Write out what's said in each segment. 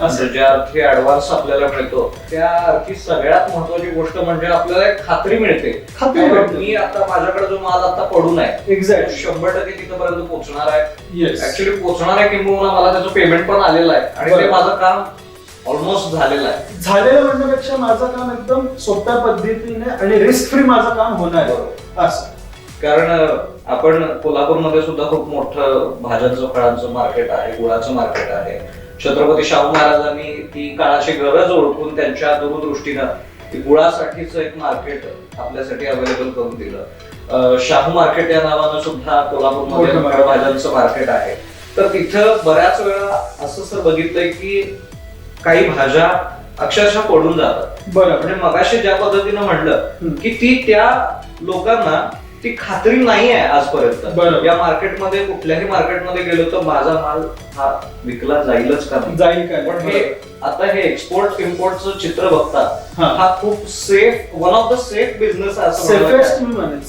म्हणजे ज्या अर्थी ऍडव्हान्स आपल्याला मिळतो. त्या अर्थी सगळ्यात महत्वाची गोष्ट म्हणजे आपल्याला एक खात्री मिळते. खात्री मिळते. मी आता माझ्याकडे जो माल आता पडून आहे एक्झॅक्ट शंभर टक्के तिथपर्यंत पोहोचणार आहे. येस ऍक्च्युली पोहोचणार आहे किंवा मला त्याचं पेमेंट पण आलेलं आहे. आणि ते बरोबर. माझं काम ऑलमोस्ट झालेलं आहे. झालेलं म्हणण्यापेक्षा माझं काम एकदम सोप्या पद्धतीने आणि रिस्क फ्री माझं काम होणार आहे. असं. कारण अं, आपण कोल्हापूरमध्ये सुद्धा खूप मोठं भाज्यांचं फळांचं मार्केट आहे गुळाचं मार्केट आहे. छत्रपती शाहू महाराजांनी ती काळाची गरज ओळखून त्यांच्या दूरदृष्टीनं ती गुळासाठीच एक मार्केट आपल्यासाठी अवेलेबल करून दिलं शाहू मार्केट या नावानं सुद्धा कोल्हापूरमध्ये. फळभाज्यांचं मार्केट आहे तर तिथं बऱ्याच वेळा असं सर बघितलंय की काही भाज्या अक्षरशः पडून जातात बरोबर म्हणजे मगाशी ज्या पद्धतीनं म्हणलं. की ती त्या लोकांना ती खात्री नाही आहे आजपर्यंत बरोबर. या मार्केटमध्ये कुठल्याही मार्केटमध्ये गेलो तर माझा माल हा विकला जाईलच का नाही? जाईल काय पण हे आता हे एक्सपोर्ट इम्पोर्टचं चित्र बघता हा. हा खूप safe one of the safe business. Me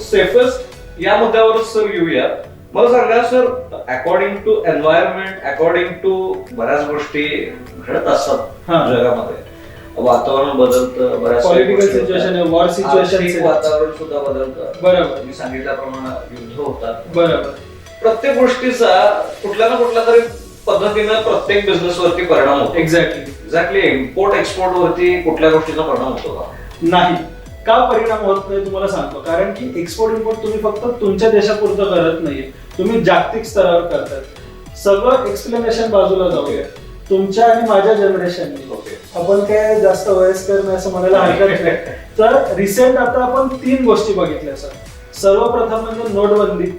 safest या मुद्द्यावरच सर येऊया मला सांगा sir according to environment according to बऱ्याच गोष्टी घडत असतात हा. जगामध्ये वातावरण बदलतं बऱ्याच पॉलिटिकल सिच्युएशन आहे वॉर सिच्युएशन वातावरण सुद्धा बदलतं. बरोबर. मी सांगितल्याप्रमाणे युद्ध होतात. बरोबर. प्रत्येक गोष्टीचा कुठल्या ना कुठल्या तरी पद्धतीनं प्रत्येक बिझनेस वरती परिणाम होतो. एक्झॅक्टली एक्झॅक्टली इम्पोर्ट एक्सपोर्ट वरती कुठल्या गोष्टीचा परिणाम होतो का? नाही. का परिणाम होत नाही तुम्हाला सांगतो. कारण की एक्सपोर्ट इम्पोर्ट तुम्ही फक्त तुमच्या देशापुरतं करत नाहीये. तुम्ही जागतिक स्तरावर करताय. सगळं एक्सप्लेनेशन बाजूला जाऊया. तुमच्या आणि माझ्या जनरेशनने ओके आपण काय जास्त वयस्कर नाही असं म्हणायला हरकत नाही. तर रिसेंट आता आपण तीन गोष्टी बघितल्या सर सर्वप्रथम म्हणजे नोटबंदी.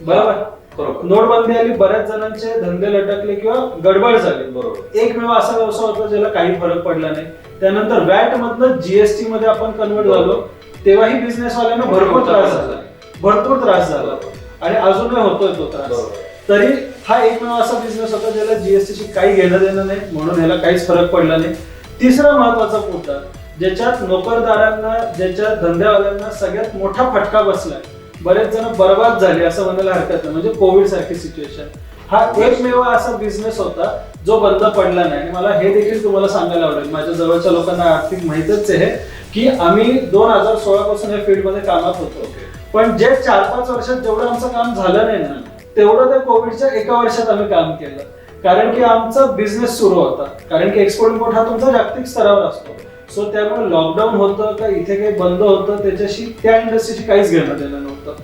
बरोबर? बरोबर. नोटबंदी आली बऱ्याच जणांचे धंदे लटकले किंवा गडबड झाली. बरोबर. एकमेव असा व्यवसाय होता ज्याला काही फरक पडला नाही. त्यानंतर वॅट मधनं जीएसटी मध्ये आपण कन्वर्ट झालो. तेव्हाही बिझनेस वाल्यांना भरपूर त्रास झाला. भरपूर त्रास झाला. आणि अजूनही होतोय तो त्रास. बरोबर. तरी हा एकमेव असा बिझनेस होता ज्याला जीएसटी शी काही घेणं देणं नाही म्हणून ह्याला काहीच फरक पडला नाही. तिसरा महत्त्वाचा मुद्दा ज्याच्यात नोकरदारांना ज्याच्यात धंद्यावाल्यांना सगळ्यात मोठा फटका बसलाय. बरेच जण बर्बाद झाले असं म्हणायला हरकत नाही म्हणजे कोविड सारखी सिच्युएशन हा एकमेव असा बिझनेस होता जो बंद पडला नाही. आणि मला हे देखील तुम्हाला सांगायला आवडेल. माझ्या जवळच्या लोकांना आर्थिक माहितच आहे की आम्ही दोन हजार सोळा पासून या फील्डमध्ये कामात होतो. पण जे चार पाच वर्षात जेवढं आमचं काम झालं नाही ना तेवढं त्या कोविडच्या एका वर्षात आम्ही काम केलं. कारण की आमचा बिझनेस सुरू होता. कारण की एक्सपोर्ट इम्पोर्ट हा तुमचा जागतिक स्तरावर असतो. सो त्यामुळे लॉकडाऊन होतं का इथे काही बंद होतं त्याच्याशी त्या इंडस्ट्रीशी काहीच घेणं देणं नव्हतं.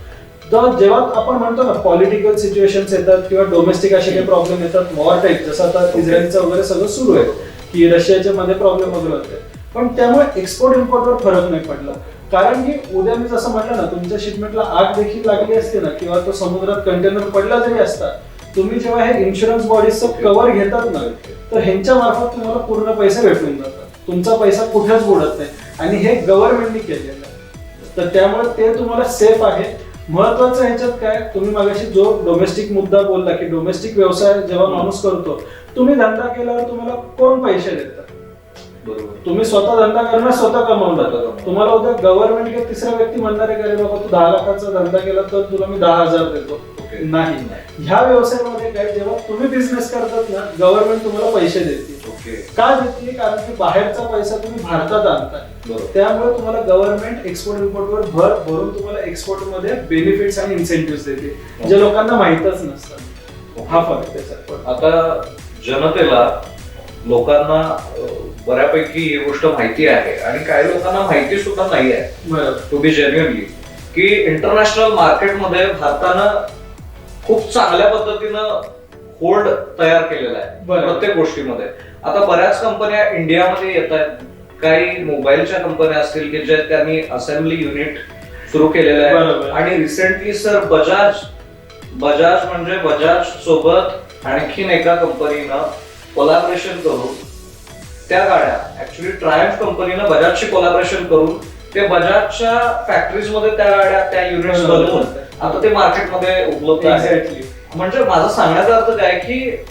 तर जेव्हा आपण म्हणतो ना पॉलिटिकल सिच्युएशन्स येतात किंवा डोमेस्टिक असे काही प्रॉब्लेम येतात वॉर टाईप जसं आता इस्रायलचं वगैरे सगळं सुरू आहे की रशियाच्या मध्ये प्रॉब्लेम वगैरे होते. पण त्यामुळे एक्सपोर्ट इम्पोर्टवर फरक नाही पडला. कारण की उद्या मी जसं म्हटलं ना तुमच्या शिपमेंटला आग देखील लागली असते ना किंवा तो समुद्रात कंटेनर पडला जरी असता तुम्ही जेव्हा हे इन्शुरन्स बॉडीजचं कव्हर घेतात ना तर ह्यांच्या मार्फत तुम्हाला पूर्ण पैसे भेटून जातात. तुमचा पैसा कुठेच बुडत नाही. आणि हे गव्हर्नमेंटनी केलेलं आहे. तर त्यामुळे ते तुम्हाला सेफ आहे. महत्वाचं ह्याच्यात काय तुम्ही मागाशी जो डोमेस्टिक मुद्दा बोलला की डोमेस्टिक व्यवसाय जेव्हा माणूस करतो तुम्ही धंदा केल्यावर तुम्हाला कोण पैसे देतात बरोबर. तुम्ही स्वतः धंदा करणार स्वतः स्वतः कमवणार. तुम्हाला उद्या गव्हर्नमेंट किंवा तिसरा व्यक्ती म्हणणार आहे का रे बाबा तू दहा लाखाचा धंदा केला तर तुला मी दहा हजार देतो. नाही. ह्या व्यवसायामध्ये काय जेव्हा तुम्ही बिझनेस करतात ना गव्हर्नमेंट तुम्हाला पैसे देते. का देते? कारण की बाहेरचा पैसा तुम्ही भारतात बरोबर. त्यामुळे तुम्हाला गव्हर्नमेंट एक्सपोर्ट इम्पोर्ट वर भर भरून तुम्हाला एक्सपोर्टमध्ये बेनिफिट्स आणि इन्सेंटिव्ह देते. जे लोकांना माहितच नसतात हा फरक त्याच्यात आता जनतेला लोकांना बऱ्यापैकी ही गोष्ट माहिती आहे आणि काही लोकांना माहिती सुद्धा नाही आहे. टू बी जेन्युअनली की इंटरनॅशनल मार्केटमध्ये भारतानं खूप चांगल्या पद्धतीनं होल्ड तयार केलेला आहे. प्रत्येक गोष्टीमध्ये. आता बऱ्याच कंपन्या इंडियामध्ये येत आहेत. काही मोबाईलच्या कंपन्या असतील की ज्या त्यांनी असेंब्ली युनिट सुरू केलेलं. आहे. आणि रिसेंटली सर बजाज बजाज म्हणजे बजाज सोबत आणखीन एका कंपनीनं कोलॅबरेशन करून त्या गाड्या. ऍक्च्युली ट्रायम्फ कंपनीनं बजाजशी कोलॅबरेशन करून ते बजाजच्या फॅक्टरीजमध्ये त्या गाड्या त्या युनिट्स. बनवून आता ते मार्केटमध्ये उपलब्ध आहे म्हणजे माझा सांगण्याचा अर्थ काय की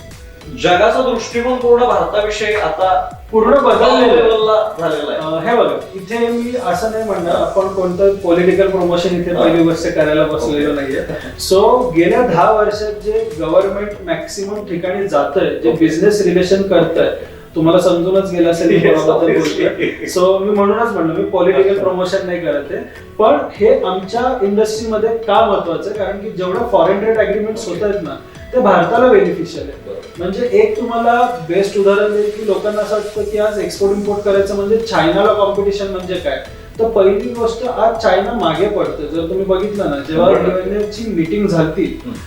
जगाचा दृष्टिकोन पूर्ण भारताविषयी आता पूर्ण बदललेलं आहे. level ला झालेला आहे. हे बघा इथे मी असं नाही म्हणणार आपण कोणतं पॉलिटिकल प्रमोशन इथे पहिली गोष्ट करायला बसलेलो नाहीये. सो गेल्या दहा वर्षात जे गव्हर्नमेंट मॅक्सिमम ठिकाणी जात आहे जे बिझनेस रिलेशन करत आहे तुम्हाला समजूनच गेलं असेल सो मी म्हणूनच म्हणलं मी पॉलिटिकल प्रमोशन नाही करत आहे. पण हे आमच्या इंडस्ट्रीमध्ये का महत्वाचं आहे? कारण की जेवढं फॉरेन ट्रेड अग्रीमेंट होत आहेत ना ते भारताला बेनिफिशियल आहे म्हणजे एक तुम्हाला बेस्ट उदाहरण देईल की लोकांना असं वाटतं की आज एक्सपोर्ट इम्पोर्ट करायचं म्हणजे चायनाला कॉम्पिटिशन म्हणजे काय? तर पहिली गोष्ट आज चायना मागे पडते जर तुम्ही बघितलं ना जेव्हा ची मीटिंग झाली.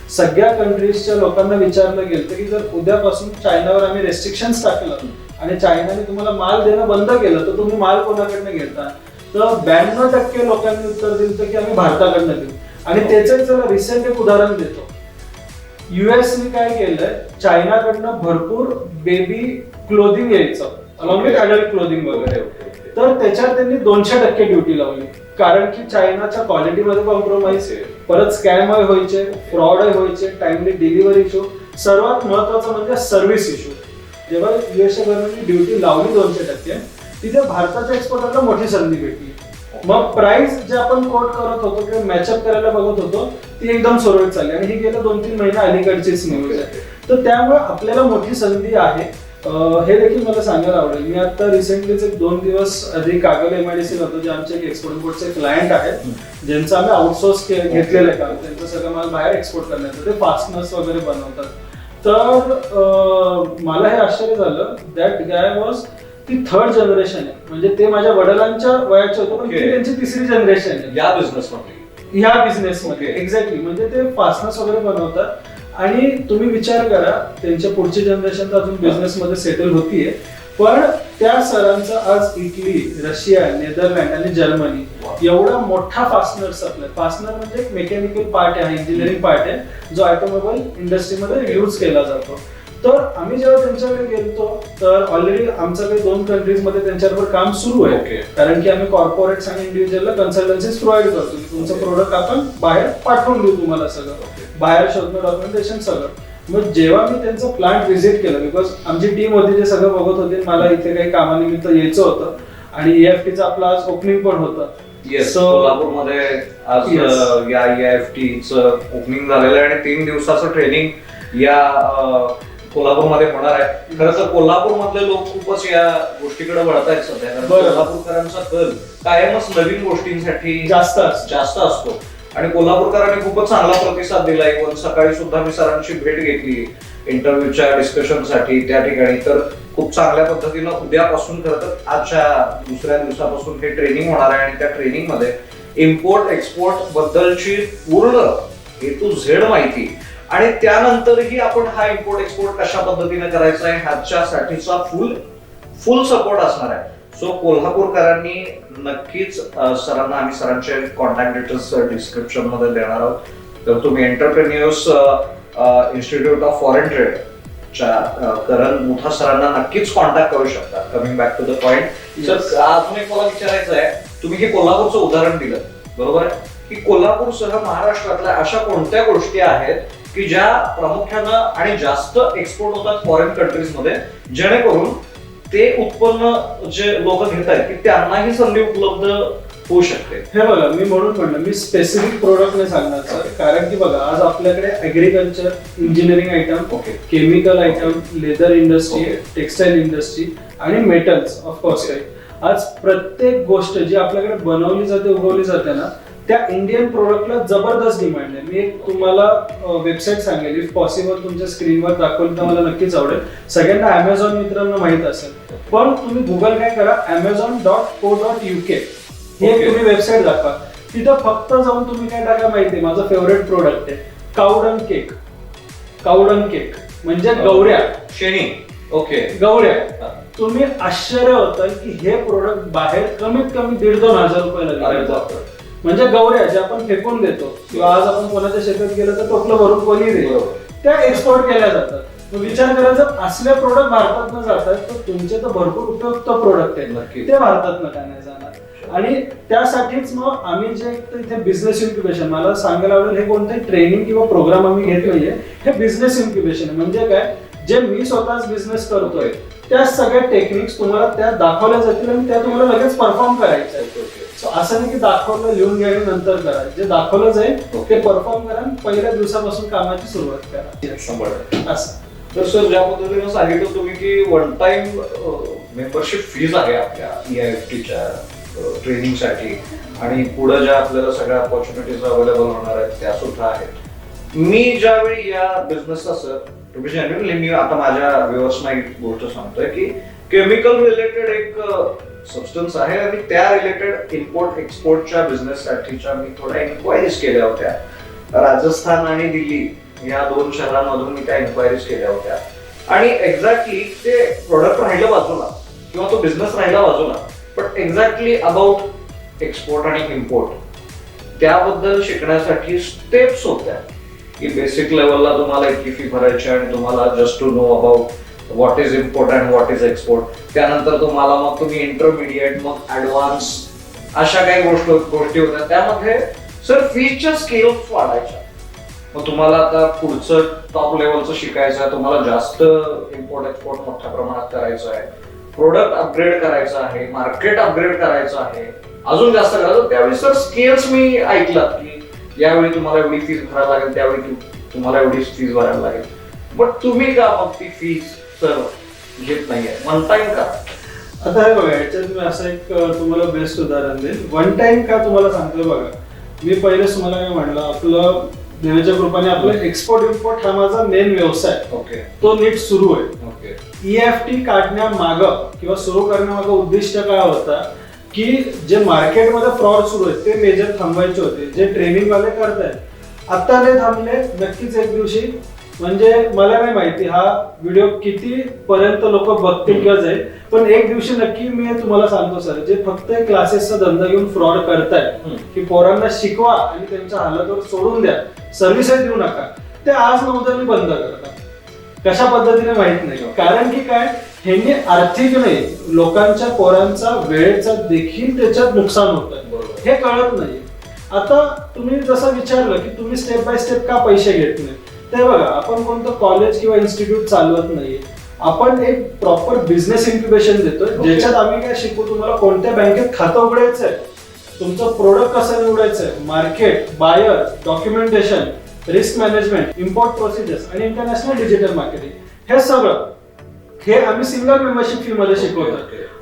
सगळ्या कंट्रीजच्या लोकांना विचारलं गेलं की जर उद्यापासून चायनावर आम्ही रेस्ट्रिक्शन टाकलं आणि चायनाने तुम्हाला माल देणं बंद केलं तर तुम्ही माल कोणाकडनं घेता? तर ब्याण्णव टक्के लोकांनी उत्तर दिलं की आम्ही भारताकडनं देऊ आणि त्याचं जर रिसेंट एक उदाहरण देतो. युएसने काय केलंय? चायनाकडनं भरपूर बेबी क्लोदिंग यायचं. अलॉंग विथ अडल्ट क्लोदिंग वगैरे. तर त्याच्यात त्यांनी दोनशे टक्के ड्युटी लावली. कारण की चायनाच्या क्वालिटीमध्ये कॉम्प्रोमाइज परत स्कॅम व्हायचे फ्रॉड व्हायचे टाइमली डिलिव्हरी इश्यू सर्वात महत्वाचं म्हणजे सर्व्हिस इश्यू जेव्हा युएसए गव्हर्नमेंटने ड्युटी लावली दोनशे टक्के तिथे भारताच्या एक्सपोर्टरला मोठी संधी भेटली. मग प्राइस जे आपण कोट करत होतो किंवा मॅचअप करायला बघत होतो ती एकदम सुरळीत चालली. आणि ही गेल्या दोन तीन महिने अलीकडचीच न्यूज आहे. तर त्यामुळे आपल्याला मोठी संधी आहे. हे देखील मला सांगायला आवडेल. मी आता रिसेंटलीच एक दोन दिवस आधी कागल एमआयडीसी होतो जे आमचे एक एक्सपोर्ट इम्पोर्टचे क्लायंट आहेत ज्यांचं आम्ही आउटसोर्स घेतलेलं आहे काम. त्यांचं सगळं माल बाहेर एक्सपोर्ट करण्याचं ते फास्टनर्स वगैरे बनवतात. तर मला हे आश्चर्य झालं. That guy was the third generation आहे. म्हणजे ते माझ्या वडिलांच्या वयाचे होते पण ती. त्यांची तिसरी जनरेशन आहे. या बिझनेस मध्ये. ह्या बिझनेस मध्ये. Okay. एक्झॅक्टली म्हणजे ते फास्टनर्स वगैरे बनवतात. आणि तुम्ही विचार करा त्यांच्या पुढची जनरेशन तर अजून बिझनेस मध्ये सेटल होतीये. पण त्या सरांचा आज इटली रशिया नेदरलँड आणि जर्मनी एवढा मोठा फास्टनर सप्लाय फास्टनर म्हणजे एक मेकॅनिकल पार्ट आहे इंजिनिअरिंग पार्ट आहे जो ऑटोमोबाईल इंडस्ट्रीमध्ये यूज केला जातो. तर आम्ही जेव्हा त्यांच्याकडे गेलतो तर ऑलरेडी आमचं काही दोन कंट्रीजमध्ये त्यांच्याबरोबर काम सुरू आहे. Okay. कारण की आम्ही कॉर्पोरेट्स आणि इंडिव्हिज्युअलला कन्सल्टन्सीज प्रोव्हाइड करतो. तुमचं प्रोडक्ट आपण बाहेर पाठवून देऊ तुम्हाला सगळं. बाहेर शोधणं डॉक्युमेंटेशन सगळं. मग जेव्हा मी त्यांचं प्लांट व्हिजिट केलं बिकॉज आमची टीम होती जे सगळं बघत होते मला इथे काही कामानिमित्त यायचं होतं. आणि E ईएफटीचं आपलं आज ओपनिंग पण होतं. येस कोल्हापूरमध्ये आज या E एफ च ओपनिंग झालेलं आहे आणि तीन दिवसाचं ट्रेनिंग या कोल्हापूरमध्ये होणार आहे. खरं तर कोल्हापूर मधले लोक खूपच या गोष्टीकडे वळत आहेत सध्या. कोल्हापूरकरांचा कल कायमच नवीन गोष्टींसाठी जास्त जास्त असतो. आणि कोल्हापूरकरांनी खूपच चांगला प्रतिसाद दिलाय. पण सकाळी सुद्धा मी सरांची भेट घेतली इंटरव्ह्यूच्या डिस्कशनसाठी त्या ठिकाणी. तर खूप चांगल्या पद्धतीनं उद्यापासून खरं तर आजच्या दुसऱ्या दिवसापासून हे ट्रेनिंग होणार आहे आणि त्या ट्रेनिंगमध्ये इम्पोर्ट एक्सपोर्ट बद्दलची पूर्ण ए टू झेड माहिती. आणि त्यानंतरही आपण हा इम्पोर्ट एक्सपोर्ट कशा पद्धतीने करायचा आहे ह्याच्यासाठीचा फुल फुल सपोर्ट असणार आहे. सो कोल्हापूरकरांनी नक्कीच सरांना आम्ही सरांचे कॉन्टॅक्ट डिटेल्स डिस्क्रिप्शनमध्ये देणार आहोत. तर तुम्ही entrepreneurs institute of foreign trade च्या करण मुठा सरांना नक्कीच कॉन्टॅक्ट करू शकता. Coming back to the point. Sir अजून एक मला विचारायचं आहे तुम्ही हे कोल्हापूरचं उदाहरण दिलं बरोबर आहे? की कोल्हापूरसह महाराष्ट्रातल्या अशा कोणत्या गोष्टी आहेत की ज्या प्रामुख्यानं आणि जास्त एक्सपोर्ट होतात फॉरेन कंट्रीजमध्ये जेणेकरून ते उत्पन्न जे लोक घेत आहेत की त्यांनाही संधी उपलब्ध होऊ शकते. हे बघा मी म्हणून म्हणलं मी स्पेसिफिक प्रोडक्ट नाही सांगणार सर कारण की बघा आज आपल्याकडे agriculture engineering item okay chemical item leather industry. Textile industry आणि मेटल्स ऑफकोर्स काही आज प्रत्येक गोष्ट जी आपल्याकडे बनवली जाते उगवली जाते ना त्या इंडियन प्रोडक्टला जबरदस्त डिमांड आहे. मी एक तुम्हाला वेबसाईट सांगेल. इफ पॉसिबल तुमच्या स्क्रीनवर दाखवली तर मला नक्कीच आवडेल. सगळ्यांना अमेझॉन मित्रांना माहीत असेल. पण तुम्ही गुगल काय करा Amazon dot co dot UK ही. तुम्ही वेबसाईट दाखवा. तिथं फक्त जाऊन तुम्ही काय टाका माहितीये माझं फेवरेट प्रोडक्ट आहे. कावडन केक कावडन केक म्हणजे गौऱ्या. शेणी. ओके गौऱ्या. तुम्ही आश्चर्य होतं की हे प्रोडक्ट बाहेर कमीत कमी दीड दोन हजार रुपयाला. म्हणजे गौऱ्या ज्या आपण फेकून देतो. किंवा आज आपण कोणाच्या शेतात गेलो तर टोपलं भरून कोणी दे बरोबर. त्या एक्सपोर्ट केल्या जातात. विचार करा जर असले प्रोडक्ट भारतात जातात तर तुमचे तर भरपूर उपयुक्त प्रोडक्ट आहेत नक्की. ते भारतात का नाही जाणार. आणि त्यासाठीच मग आम्ही जे इथे बिझनेस इन्क्युबेशन मला सांगायला आवडेल हे कोणतंही ट्रेनिंग किंवा प्रोग्राम आम्ही घेत नाहीये. हे बिझनेस इन्क्युबेशन आहे. म्हणजे काय? जे मी स्वतःच बिझनेस करतोय त्या सगळ्या टेक्निक्स तुम्हाला त्या दाखवल्या जातील आणि त्या तुम्हाला लगेच परफॉर्म करायच्या आहेत. So असं नाही की दाखवलं लिहून घ्या आणि नंतर करा. जे दाखवलं जाईल ते परफॉर्म करा पहिल्या दिवसापासून कामाची सुरुवात करा. असं. तर सर ज्या पद्धतीने सांगितलं तुम्ही की वन टाइम मेंबरशिप फीज आहे आपल्या ई आय एफ टीच्या ट्रेनिंगसाठी आणि पुढे ज्या आपल्याला सगळ्या ऑपॉर्च्युनिटीज अवेलेबल होणार आहेत त्या सुद्धा आहेत. मी ज्यावेळी या बिझनेसचा सर तुम्ही जनरली मी आता माझ्या व्यवसायिक गोष्ट सांगतोय की केमिकल रिलेटेड एक सबस्टन्स आहे आणि त्या रिलेटेड इम्पोर्ट एक्सपोर्टच्या बिझनेससाठीच्या मी थोड्या इन्क्वायरीज केल्या होत्या. राजस्थान आणि दिल्ली. या दोन शहरांमधून मी त्या इन्क्वायरीज केल्या होत्या. आणि एक्झॅक्टली ते प्रोडक्ट राहिलं बाजूला किंवा तो बिझनेस राहिला बाजूला पण एक्झॅक्टली अबाउट एक्सपोर्ट आणि इम्पोर्ट त्याबद्दल शिकण्यासाठी स्टेप्स होत्या. की बेसिक लेवलला तुम्हाला इतकी फी भरायची आणि तुम्हाला just to know about what is import and what is export त्यानंतर तुम्हाला मग तुम्ही इंटरमिडिएट मग ऍडव्हान्स अशा काही गोष्टी होत्या. त्यामध्ये सर फीच्या स्केल्स वाढायच्या. मग तुम्हाला आता पुढचं टॉप लेवलचं शिकायचं आहे तुम्हाला जास्त इम्पोर्ट एक्सपोर्ट मोठ्या प्रमाणात करायचं आहे. प्रोडक्ट अपग्रेड करायचं आहे मार्केट अपग्रेड करायचं आहे. अजून जास्त करायचं त्यावेळी सर स्केल्स मी ऐकलात की यावेळी तुम्हाला एवढी फीज भरायला लागेल त्यावेळी तुम्हाला एवढी फीज भरायला लागेल. बट तुम्ही का मग ती फीज सर घेत नाहीये? वन टाइम का? आता हे बघा याच्यात मी असं एक तुम्हाला बेस्ट उदाहरण देईल वन टाइम का तुम्हाला सांगतोय बघा? मी पहिलेच तुम्हाला काय म्हणलं आपलं देवाच्या कृपाने आपलं एक्सपोर्ट इम्पोर्ट हा माझा मेन व्यवसाय. ओके. तो नीट सुरू आहे. E okay E F T काढण्यामाग किंवा सुरू करण्यामागं उद्दिष्ट काय होता? की जे मार्केटमध्ये फ्रॉड सुरू आहेत ते मेजर थांबवायचे होते. जे ट्रेनिंग वाले करतायत आता ते थांबले नक्कीच एक दिवशी. म्हणजे मला नाही माहिती हा व्हिडिओ किती पर्यंत लोक बघतील किंवा जाईल. पण एक दिवशी नक्की मी तुम्हाला सांगतो सर. जे फक्त क्लासेसचा धंदा घेऊन फ्रॉड करतायत. की पोरांना शिकवा आणि त्यांच्या हालतवर सोडून द्या. सर्व्हिसेस देऊ नका. ते आज न उद्या मी बंद करतात कशा पद्धतीने माहीत नाही. कारण की काय? ह्यांनी आर्थिक नाही लोकांच्या पोरांचा वेळेचा देखील त्याच्यात नुकसान होत. हे कळत नाही. आता तुम्ही जसं विचारलं की तुम्ही स्टेप बाय स्टेप का पैसे घेत नाही? ते बघा आपण कोणतं कॉलेज किंवा इन्स्टिट्यूट चालवत नाहीये आपण एक प्रॉपर बिझनेस इन्क्युबेशन देतोय. Okay. ज्याच्यात आम्ही काय शिकू? तुम्हाला कोणत्या बँकेत खातं उघडायचं आहे तुमचं प्रोडक्ट कसं निवडायचं? Market buyer documentation risk management import procedures आणि इंटरनॅशनल डिजिटल मार्केटिंग हे सगळं हे आम्ही सिंगल मेंबरशिप फी मध्ये शिकवतो.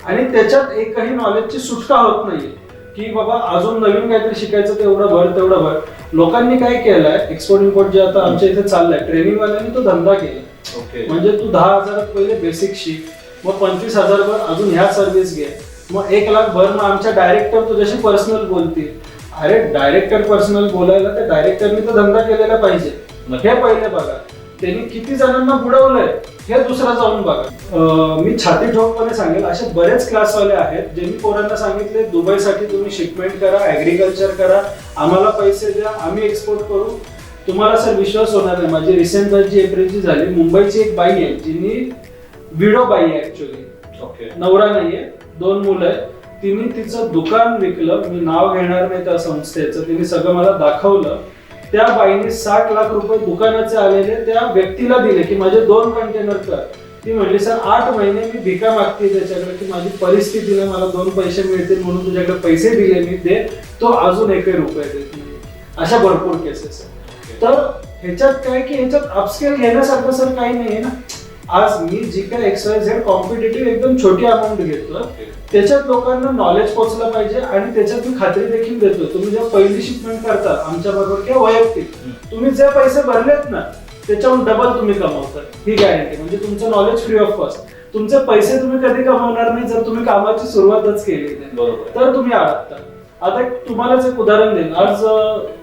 आणि त्याच्यात एकही नॉलेजची सुटका होत नाहीये. की बाबा अजून नवीन काहीतरी शिकायचं तेवढं भर तेवढं भर. लोकांनी काय केलंय एक्सपोर्ट इम्पोर्ट जे आता आमच्या इथे चाललंय ट्रेनिंग वाल्यांनी तो धंदा केला. ओके म्हणजे तू दहा हजारात पहिले बेसिक शिक मग पंचवीस हजार भर अजून ह्या सर्व्हिस घे. मग एक लाख भर मग आमच्या डायरेक्टर तुझ्याशी पर्सनल बोलतील. अरे डायरेक्टर पर्सनल बोलायला त्या डायरेक्टरनी तर धंदा केलेला पाहिजे. हे पहिले बघा. त्यांनी किती जणांना बुडवलंय हे दुसरं जाऊन बघा. मी छाती ठोकपणे सांगेल असे बरेच क्लासवाले आहेत ज्यांनी पोरांना सांगितले दुबईसाठी तुम्ही शिपमेंट करा ऍग्रिकल्चर करा आम्हाला पैसे द्या आम्ही एक्सपोर्ट करू. तुम्हाला सर विश्वास होणार नाही. माझी रिसेंट जी एप्रिलची झाली मुंबईची एक बाई आहे जिनी विडो बाई आहे ऍक्च्युली ओके नवरा नाहीये. दोन मुलं आहेत. तिने तिचं दुकान विकलं. मी नाव घेणार नाही त्या संस्थेचं. तिने सगळं मला दाखवलं. त्या बाईने साठ लाख रुपये दुकानाचे आलेले त्या व्यक्तीला दिले की माझे दोन कंटेनर कर. ती म्हणली सर आठ महिने मी भिका मागते त्याच्याकडे की माझी परिस्थितीने मला दोन पैसे मिळतील म्हणून तुझ्याकडे पैसे दिले मी. दे. तो अजून एकही रुपये देत नाही. अशा भरपूर केसेस आहेत. तर ह्याच्यात काय की ह्याच्यात अपस्केल घेण्यासारखं सर काही नाहीये ना. आज मी जी काय एक्सवाय झेड कॉम्पिटेटिव्ह एकदम छोटी अमाऊंट घेतो त्याच्यात लोकांना नॉलेज पोहोचलं पाहिजे आणि त्याच्यात मी खात्री देखील देतो तुम्ही जेव्हा पहिली शिपमेंट करता आमच्या बरोबर किंवा वैयक्तिक तुम्ही जे पैसे भरलेत ना त्याच्याहून डबल तुम्ही कमावता. ही गॅरंटी म्हणजे तुमचं नॉलेज फ्री ऑफ कॉस्ट तुमचे पैसे तुम्ही कधी कमावणार नाही जर तुम्ही कामाची सुरुवातच केली नाही. बरोबर. तर तुम्ही अडकता आता तुम्हालाच एक उदाहरण देईन. आज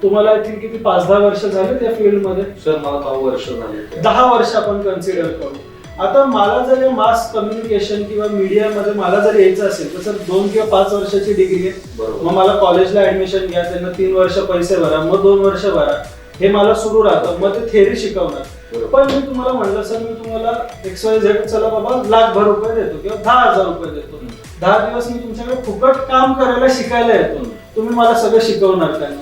तुम्हाला आय थिंक किती पाच दहा वर्ष झाले त्या फील्डमध्ये. सर मला नऊ वर्ष झाली. दहा वर्ष आपण कन्सिडर करू. आता मला जर हे मास कम्युनिकेशन किंवा मीडियामध्ये मला जर यायचं असेल तर सर दोन किंवा पाच वर्षाची डिग्री आहे. मग मला कॉलेजला ऍडमिशन घ्या त्यांना तीन वर्ष पैसे भरा मग दोन वर्ष भरा. हे मला सुरू राहतं मग ते थेरी शिकवणार. पण मी तुम्हाला म्हणलं सर मी तुम्हाला एक्स वाय झेड चला बाबा लाखभर रुपये देतो किंवा दहा हजार रुपये देतो. दहा दिवस मी तुमच्याकडे फुकट काम करायला शिकायला येतो. तुम्ही मला सगळं शिकवणार का?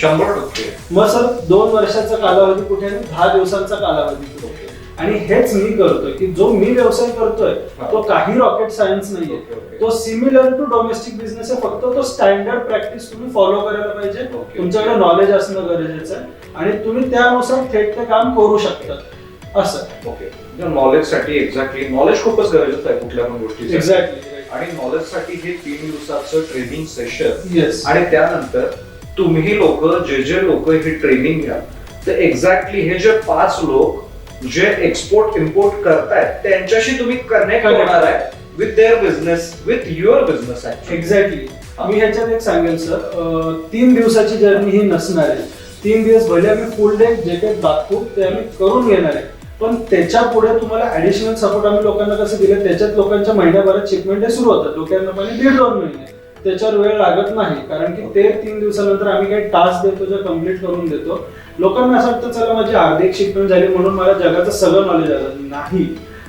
शंभर टक्के. मग सर दोन वर्षाचा कालावधी कुठे आणि दहा दिवसांचा कालावधी कुठे? आणि हेच मी करतोय की जो मी व्यवसाय करतोय. तो काही रॉकेट सायन्स नाहीये. Okay, okay. तो सिमिलर टू डोमेस्टिक बिझनेस आहे फक्त तो स्टँडर्ड प्रॅक्टिस तुम्ही फॉलो करायला पाहिजे. तुमच्याकडे नॉलेज असणं गरजेचं आहे. आणि तुम्ही त्यानुसार थेट ते काम करू शकता. असं. ओके. नॉलेजसाठी एक्झॅक्टली नॉलेज खूपच गरजेचं आहे कुठल्या पण गोष्टीचं एक्झॅक्टली आणि नॉलेजसाठी हे तीन दिवसाचं ट्रेनिंग सेशन येस आणि त्यानंतर तुम्ही लोक जे जे लोक ही ट्रेनिंग घ्या तर एक्झॅक्टली हे जे पाच लोक जे एक्सपोर्ट इम्पोर्ट करतायत त्यांच्याशी तुम्ही कनेक्ट. होणार आहे with their business with your business exactly मी ह्याच्यात एक सांगेल सर तीन दिवसाची जर्नी ही नसणार आहे. तीन दिवस भले आम्ही फुल डे जे काही दाखवू ते आम्ही करून घेणार आहे. पण त्याच्या पुढे तुम्हाला ऍडिशनल सपोर्ट आम्ही लोकांना कसं दिलं त्याच्यात लोकांच्या महिन्याभरात शिपमेंट हे सुरू होतात. डोक्यानं पण दीड दोन महिने. त्याच्यावर वेळ लागत नाही. कारण की ते तीन दिवसानंतर आम्ही काही टास्क देतो जे कंप्लीट करून देतो. लोकांना असं वाटतं चला माझी एक शिपमेंट झाली म्हणून मला जगाचं सगळं नॉलेज आलं. नाही.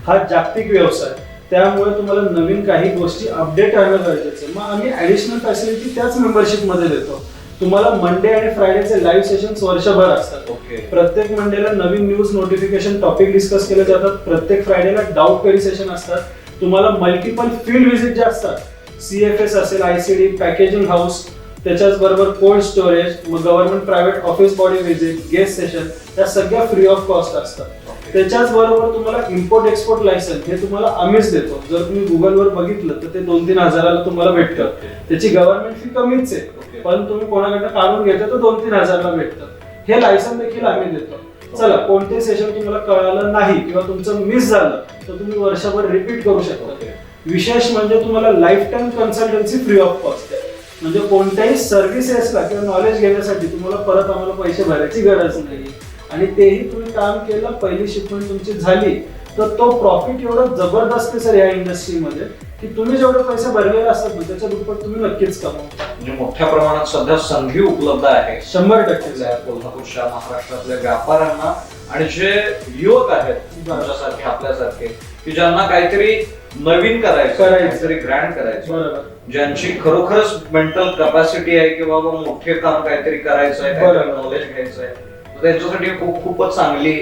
हा जागतिक व्यवसाय. त्यामुळे तुम्हाला नवीन काही गोष्टी अपडेट राहणं गरजेचं मग आम्ही ऍडिशनल फॅसिलिटी त्याच मेंबरशिपमध्ये देतो. तुम्हाला मंडे आणि फ्रायडेचे लाईव्ह सेशन्स वर्षभर असतात. ओके. प्रत्येक मंडेला नवीन न्यूज नोटिफिकेशन टॉपिक डिस्कस केले जातात. प्रत्येक फ्रायडेला डाऊट क्वेरी सेशन असतात. तुम्हाला मल्टिपल फील्ड व्हिजिट जे असतात सीएफएस असेल आयसीडी पॅकेजिंग हाऊस त्याच्याच बरोबर कोल्ड स्टोरेज मग government private office body visit guest session या सगळ्या फ्री ऑफ कॉस्ट असतात. त्याच्याच बरोबर तुम्हाला इम्पोर्ट एक्सपोर्ट लायसन्स हे तुम्हाला आम्हीच देतो. जर तुम्ही गुगलवर बघितलं तर ते दोन तीन हजाराला तुम्हाला भेटतं. त्याची गव्हर्नमेंट फी कमीच आहे. पण तुम्ही कोणाकडनं काढून घेता तर दोन तीन हजारला भेटतं. हे लायसन देखील आम्ही देतो. चला कोणते सेशन तुम्हाला कळालं नाही किंवा तुमचं मिस झालं तर तुम्ही वर्षभर रिपीट करू शकता. विशेष म्हणजे तुम्हाला lifetime consultancy free of cost आहे. म्हणजे कोणत्याही सर्व्हिसेसला किंवा नॉलेज घेण्यासाठी तुम्हाला परत आम्हाला पैसे भरायची गरज नाही. आणि तेही तुम्ही काम केलं पहिली शिकवण तुमची झाली तर तो प्रॉफिट एवढं जबरदस्त सर या इंडस्ट्रीमध्ये की तुम्ही जेवढे पैसे भरलेले असतात ना त्याच्या दुप्पट तुम्ही नक्कीच कमवता. म्हणजे मोठ्या प्रमाणात सध्या संधी उपलब्ध आहे. शंभर टक्के. कोल्हापूरच्या महाराष्ट्रातल्या व्यापाऱ्यांना आणि जे युवक आहेत. तुमच्यासारखे आपल्यासारखे की ज्यांना काहीतरी नवीन करायचं करायचं. काहीतरी ग्रँड करायचं बरोबर. ज्यांची खरोखरच मेंटल कॅपॅसिटी आहे की बाबा मोठे काम काहीतरी करायचं आहे. काहीतरी नॉलेज घ्यायचं आहे त्यांच्यासाठी खूप खूपच चांगली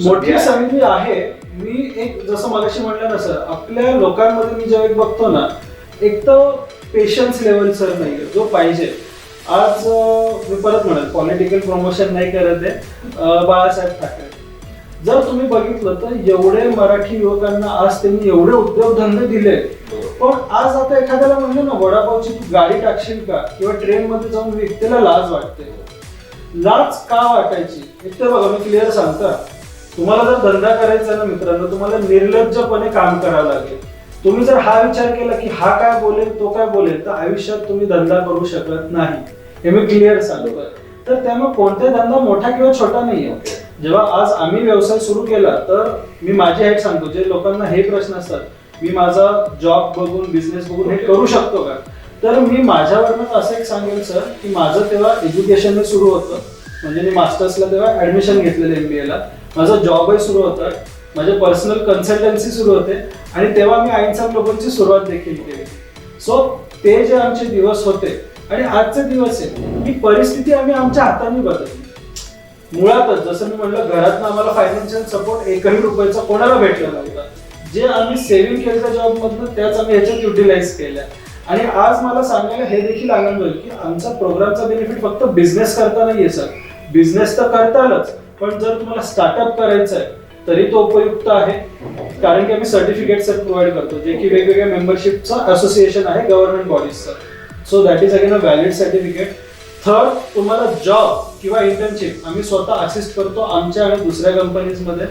मोठी. संधी आहे मी एक जसं मगाशी म्हटलं ना सर आपल्या लोकांमध्ये मी जेव्हा एक बघतो ना एक तर पेशन्स लेवल सर नाही जो पाहिजे आज मी परत म्हणेल पॉलिटिकल प्रमोशन नाही करत आहे बाळासाहेब ठाकरे जर तुम्ही बघितलं तर एवढे मराठी युवकांना आज त्यांनी एवढे उद्योगधंदे दिले. पण आज आता एखाद्याला म्हणजे ना वडापावची तू गाडी टाकशील का? किंवा ट्रेन मध्ये जाऊन व्यक्तीला लाज वाटते. लाज का वाटायची? एक तर बघा मी क्लिअर सांगता. तुम्हाला जर धंदा करायचा आहे ना मित्रांनो तुम्हाला निर्लज्जपणे काम करावं लागेल. तुम्ही जर हा विचार केला की हा काय बोलेल तो काय बोलेल तर आयुष्यात तुम्ही धंदा करू शकत नाही. हे मी क्लिअर सांगतो. तर त्यामुळे कोणता धंदा मोठा किंवा छोटा नाहीये. जेव्हा आज आम्ही व्यवसाय सुरू केला तर मी माझी हाईट सांगतो जे लोकांना हे प्रश्न असतात मी माझा जॉब बघून बिझनेस बघून हे करू शकतो का? तर मी माझ्यावरनं असं एक सांगेल सर की माझं तेव्हा एज्युकेशन सुरू होतं. म्हणजे मी मास्टर्सला तेव्हा ऍडमिशन घेतलेलं एम बी एला माझं जॉबही सुरू होतं. माझे पर्सनल कन्सल्टन्सी सुरू होते. आणि तेव्हा मी आईन्सा लोकांची सुरुवात देखील केली. सो ते जे आमचे दिवस होते आणि आजचे दिवस आहे ही परिस्थिती आम्ही आमच्या हाताने बदलली. मुळातच जसं मी म्हटलं घरातनं आम्हाला फायनान्शियल सपोर्ट एकही रुपयाचा कोणाला भेटला नव्हता जे आम्ही सेव्हिंग केलं जॉबमधनं त्याच आम्ही ह्याच्यात युटिलाइज केल्या. आणि आज मला सांगायला हे देखील आनंद होईल की आमचा प्रोग्रामचा बेनिफिट फक्त बिझनेस करता नाहीये सर बिझनेस तर करतालच पण जर तुम्हाला स्टार्टअप करायचं आहे तरी तो उपयुक्त आहे. कारण की आम्ही सर्टिफिकेट सर प्रोव्हाइड करतो जे की वेगवेगळ्या मेंबरशिपचं असोसिएशन आहे government बॉडीजचं so that is again a valid certificate third तुम्हाला जॉब किंवा इंटर्नशिप आम्ही स्वतः असिस्ट करतो आमच्या आणि दुसऱ्या कंपनीजमध्ये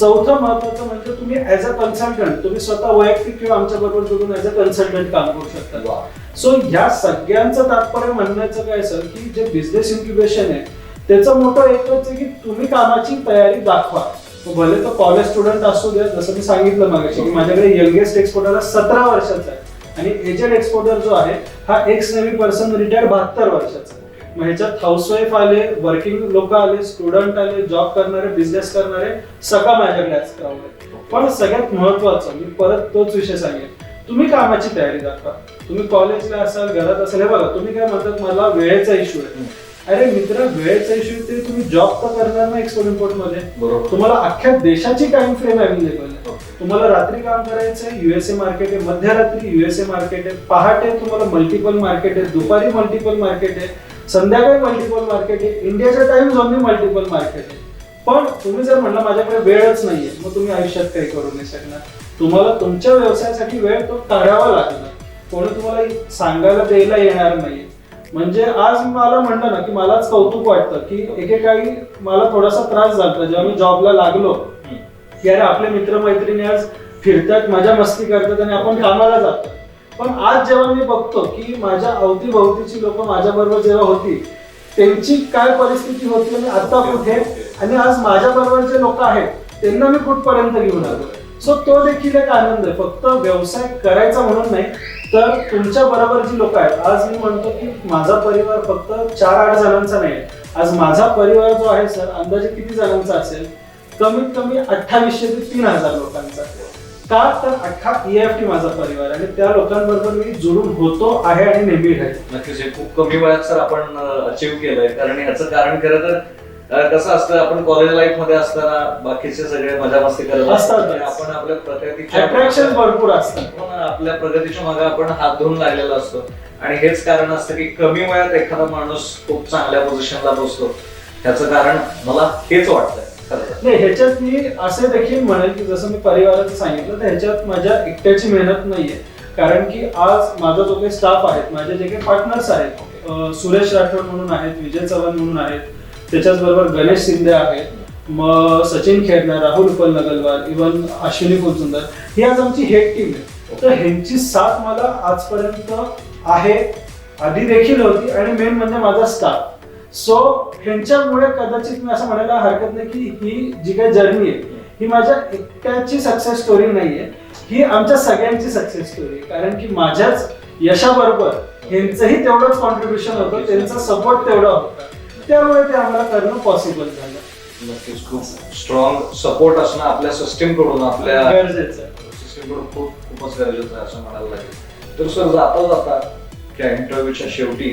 चौथं महत्वाचं म्हणजे तुम्ही ऍज अ कन्सल्टंट तुम्ही स्वतः वैयक्तिक किंवा आमच्या बरोबर जोडून ऍज अ कन्सल्टंट काम करू शकता. वा. सो ह्या सगळ्यांचं तात्पर्य म्हणण्याचं काय सर की जे बिझनेस इन्क्युबेशन आहे त्याचं मोठं एकच आहे की तुम्ही कामाची तयारी दाखवा. भले तो कॉलेज स्टुडंट असू द्या जसं मी सांगितलं मागाशी की माझ्याकडे यंगेस्ट एक्सपोर्टर सतरा वर्षाचा आहे. आणि एजेड एक्सपोर्टर जो आहे हा एक्स नेव्ही पर्सन रिटायर्ड बहात्तर वर्षाचा आहे. मग ह्याच्यात हाऊसवाईफ आले वर्किंग लोक आले स्टुडंट आले जॉब करणारे बिझनेस करणारे सगळं माझ्याकडे आहे. पण सगळ्यात महत्वाचं मी परत तोच विषय सांगेन. तुम्ही कामाची तयारी दाखवा तुम्ही कॉलेजला असाल घरात असाल हे बघा तुम्ही काय म्हणतात मला वेळेचा इश्यू आहे. अरे मित्र वेळेचा इश्यू ते तुम्ही जॉब तर करणार ना एक्सपोर्ट इम्पोर्टमध्ये. तुम्हाला अख्ख्या देशाची टाइम फ्रेम अवेलेबल आहे Okay. तुम्हाला रात्री काम करायचं आहे युएसए मार्केट आहे मध्यरात्री युएसए मार्केट आहे पहाटे तुम्हाला मल्टिपल मार्केट आहे दुपारी मल्टिपल मार्केट आहे. संध्याकाळी मल्टिपल मार्केट आहे. इंडियाच्या टाइम झोननी मल्टिपल मार्केट आहे. पण तुम्ही जर म्हणलं माझ्याकडे वेळच नाहीये मग तुम्ही आयुष्यात काही करू नाही शकणार. तुम्हाला तुमच्या व्यवसायासाठी वेळ तो काढावा लागणार. कोणी तुम्हाला सांगायला द्यायला येणार नाही म्हणजे आज मला म्हणलं ना की मलाच कौतुक वाटतं की एकेकाळी मला थोडासा त्रास झाला जेव्हा मी जॉबला लागलो. की अरे आपले मित्रमैत्रिणी आज फिरतात मजा मस्ती करतात आणि आपण कामाला जातो. पण आज जेव्हा मी बघतो की माझ्या अवतीभोवतीची लोक माझ्या बरोबर जेव्हा होती त्यांची काय परिस्थिती होती आणि आता कुठे? आणि आज माझ्या बरोबर जे लोक आहेत त्यांना मी कुठपर्यंत घेऊन आलो? सो तो देखील एक आनंद आहे. फक्त व्यवसाय करायचा म्हणून नाही तर तुमच्या बरोबर जी लोक आहेत आज मी म्हणतो की माझा परिवार फक्त चार आठ जणांचा नाही. आज माझा परिवार जो आहे सर अंदाजे किती जणांचा असेल? कमीत कमी अठ्ठावीसशे ते तीन हजार लोकांचा. का? तर अख्खा ईएफटी माझा परिवार आणि त्या लोकांबरोबर मी जुळून होतो आहे आणि नेहमी राहील नक्कीच हे खूप कमी वेळात सर आपण अचीव्ह केलंय. कारण याचं कारण खरं तर अं, कसं असतं आपण कॉलेज लाईफमध्ये असताना बाकीचे सगळे मजा मस्ती करत असतो. असतातच. आणि आपण आपल्या प्रगतीच्या अट्रॅक्शन भरपूर असतात. हो आपल्या प्रगतीच्या मागे आपण हात धरून लागलेला असतो. आणि हेच कारण असतं की कमी वयात एखादा माणूस खूप चांगल्या पोझिशनला पोहोचतो त्याचं कारण मला हेच तर. नाही ह्याच्यात मी असे देखील म्हणेल की जसं मी परिवाराचं सांगितलं तर ह्याच्यात माझ्या एकट्याची मेहनत नाहीये. कारण की आज माझा जो काही स्टाफ आहेत माझे जे काही पार्टनर्स आहेत सुरेश राठोड म्हणून आहेत विजय चव्हाण म्हणून आहेत त्याच्याच बरोबर गणेश शिंदे आहेत मग सचिन खेरणार राहुल उपल नगलवार इवन अश्विनी फुलसुंदर ही आज आमची हेड टीम आहे. तर ह्यांची साथ मला आजपर्यंत आहे आधी देखील होती आणि मेन म्हणजे माझा स्टाफ सो ह्यांच्यामुळे कदाचित मी असं म्हणायला हरकत नाही की ही जी काही जर्नी आहे ही माझ्या एकट्याची सक्सेस स्टोरी नाहीये. ही आमच्या सगळ्यांची सक्सेस स्टोरी आहे. कारण की माझ्याच यशाबरोबर ह्यांचंही तेवढंच कॉन्ट्रीब्युशन होतं त्यांचा सपोर्ट तेवढा होता. त्यामुळे ते आम्हाला करणं पॉसिबल झालं. नक्कीच खूप स्ट्रॉंग सपोर्ट असणं आपल्या सिस्टीमकडून आपल्या गरजेचं. आहे. सिस्टीमकडून खूप खूपच गरजेचं आहे असं म्हणायला लागेल. तर सर जाता जाता त्या इंटरव्ह्यूच्या शेवटी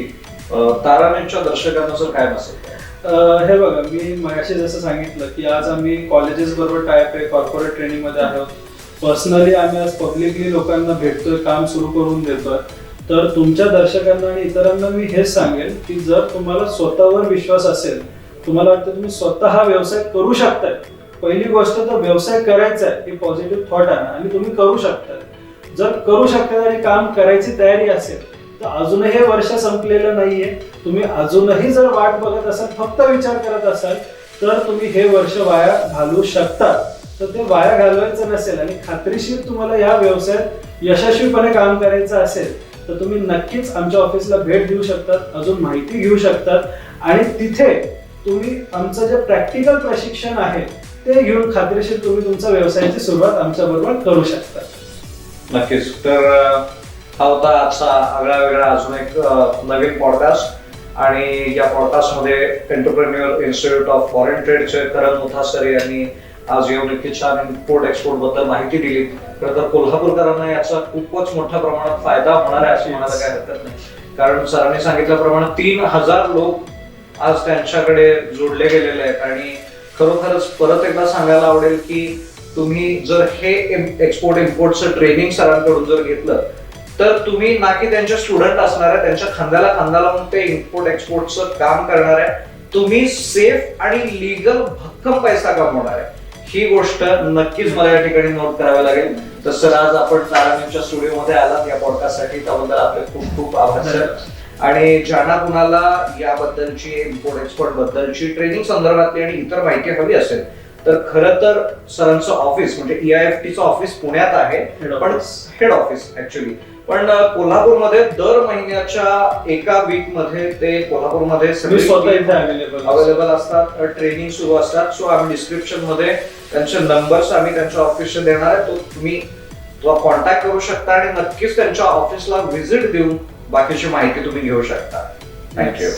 अं, तारानेच्या दर्शकांना सर काय नसेल? हे बघा मी मगाशी जसं सांगितलं की आज आम्ही कॉलेजेस बरोबर टायप आहे कॉर्पोरेट ट्रेनिंगमध्ये आहोत. पर्सनली आम्ही आज पब्लिकली लोकांना भेटतोय काम सुरू करून देतोय. तर तुमच्या दर्शकांना आणि इतरांना मी हेच सांगेल की जर तुम्हाला स्वतःवर विश्वास असेल तुम्हाला वाटतं तुम्ही स्वतः हा व्यवसाय करू शकताय. पहिली गोष्ट तर व्यवसाय करायचा आहे हे पॉझिटिव्ह थॉट आहे आणि तुम्ही करू शकता जर करू शकता आणि काम करायची तयारी असेल तर अजूनही हे वर्ष संपलेलं नाहीये. तुम्ही अजूनही जर वाट बघत असाल फक्त विचार करत असाल तर तुम्ही हे वर्ष वाया घालवू शकता. तर ते वाया घालवायचं नसेल आणि खात्रीशीर तुम्हाला या व्यवसायात यशस्वीपणे काम करायचं असेल तर तुम्ही नक्कीच आमच्या ऑफिसला भेट देऊ शकतात अजून माहिती घेऊ शकतात. आणि तिथे तुम्ही आमचं जे प्रॅक्टिकल प्रशिक्षण आहे ते घेऊन खात्रीशीर तुम्ही तुमच्या व्यवसायाची सुरुवात आमच्या बरोबर करू शकता. नक्कीच. तर हा होता आजचा आगळा वेगळा अजून एक नवीन पॉडकास्ट आणि या पॉडकास्टमध्ये एंटरप्रेन्युअर इन्स्टिट्यूट ऑफ फॉरेन ट्रेडचे करण मुथासर यांनी आज येऊन इतकी छान इम्पोर्ट एक्सपोर्टबद्दल माहिती दिली. खरं तर कोल्हापूरकरांना याचा खूपच मोठ्या प्रमाणात फायदा होणार आहे असं म्हणायला काय हरकत नाही. कारण सरांनी सांगितल्याप्रमाणे तीन हजार लोक आज त्यांच्याकडे जोडले गेलेले आहेत. आणि खरोखरच परत एकदा सांगायला आवडेल की तुम्ही जर हे एक्सपोर्ट इम्पोर्टचं ट्रेनिंग सरांकडून जर घेतलं तर तुम्ही ना की त्यांचे स्टुडंट असणार आहे त्यांच्या खांद्याला खांदा लावून ते इम्पोर्ट एक्सपोर्टचं काम करणार आहे तुम्ही सेफ आणि लिगल भक्कम पैसा कमवणार आहे ही गोष्ट नक्कीच मला या ठिकाणी नोट करावी लागेल. तर सर आज आपण तारामीच्या स्टुडिओमध्ये आलात. या पॉडकास्टसाठी त्याबद्दल आपले खूप खूप आभार सर. आणि ज्यांना कुणाला याबद्दलची इम्पोर्ट एक्सपोर्ट बद्दलची ट्रेनिंग संदर्भातली आणि इतर माहिती हवी असेल तर खरं तर सरांचं ऑफिस म्हणजे E एफ टीचं ऑफिस पुण्यात आहे. पण. हेड ऑफिस ऍक्च्युली पण कोल्हापूरमध्ये दर महिन्याच्या एका वीकमध्ये ते कोल्हापूरमध्ये अवेलेबल असतात. ट्रेनिंग सुरू असतात. सो आम्ही डिस्क्रिप्शनमध्ये त्यांचे नंबर्स आम्ही त्यांच्या ऑफिसचे देणार आहे. तो तुम्ही कॉन्टॅक्ट करू शकता आणि नक्कीच त्यांच्या ऑफिसला व्हिजिट देऊन बाकीची माहिती तुम्ही घेऊ शकता. थँक्यू